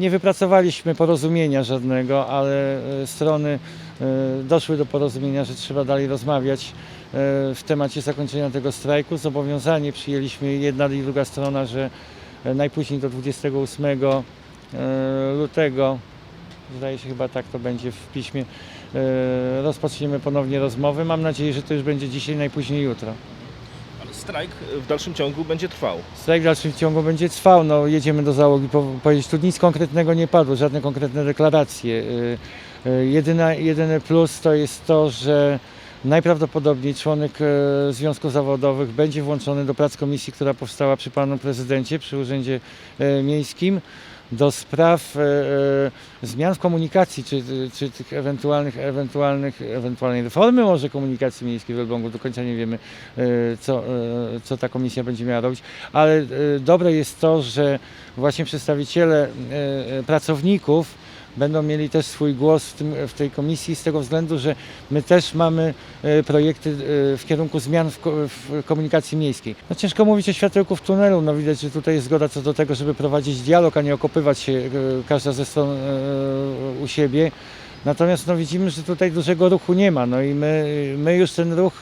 Nie wypracowaliśmy porozumienia żadnego, ale e, strony e, doszły do porozumienia, że trzeba dalej rozmawiać e, w temacie zakończenia tego strajku. Zobowiązanie przyjęliśmy jedna i druga strona, że najpóźniej do 28 e, lutego, zdaje się chyba tak to będzie w piśmie, rozpoczniemy ponownie rozmowy. Mam nadzieję, że to już będzie dzisiaj, najpóźniej jutro. Strajk w dalszym ciągu będzie trwał. Strajk w dalszym ciągu będzie trwał. No, jedziemy do załogi po, powiedzieć, tu nic konkretnego nie padło, żadne konkretne deklaracje. Y, y, Jedyna, jedyny plus to jest to, że najprawdopodobniej członek e, związków zawodowych będzie włączony do prac komisji, która powstała przy panu prezydencie, przy Urzędzie Miejskim do spraw e, e, zmian w komunikacji, czy, czy tych ewentualnych, ewentualnych, ewentualnej reformy może komunikacji miejskiej w Elblągu. Do końca nie wiemy, e, co, co ta komisja będzie miała robić, ale dobre jest to, że właśnie przedstawiciele pracowników będą mieli też swój głos w, tym, w tej komisji z tego względu, że my też mamy e, projekty e, w kierunku zmian w, ko- w komunikacji miejskiej. No ciężko mówić o światełku w tunelu, no widać, że tutaj jest zgoda co do tego, żeby prowadzić dialog, a nie okopywać się e, każda ze stron u siebie. Natomiast no, widzimy, że tutaj dużego ruchu nie ma, no i my, my już ten ruch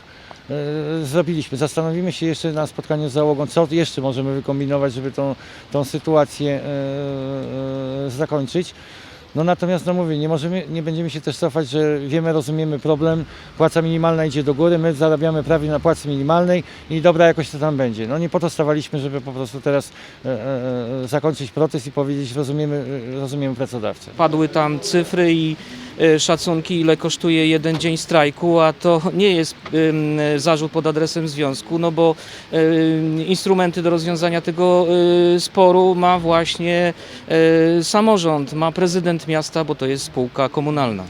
zrobiliśmy. Zastanowimy się jeszcze na spotkaniu z załogą, co jeszcze możemy wykombinować, żeby tą, tą sytuację zakończyć. No natomiast no mówię, nie, możemy, nie będziemy się też cofać, że wiemy, rozumiemy problem, płaca minimalna idzie do góry, my zarabiamy prawie na płacy minimalnej i dobra jakoś to tam będzie. No nie po to stawaliśmy, żeby po prostu teraz e, e, e, zakończyć protest i powiedzieć rozumiemy, e, rozumiemy pracodawcę. Padły tam cyfry i szacunki, ile kosztuje jeden dzień strajku, a to nie jest zarzut pod adresem związku, no bo instrumenty do rozwiązania tego y, sporu ma właśnie y, samorząd, ma prezydent miasta, bo to jest spółka komunalna.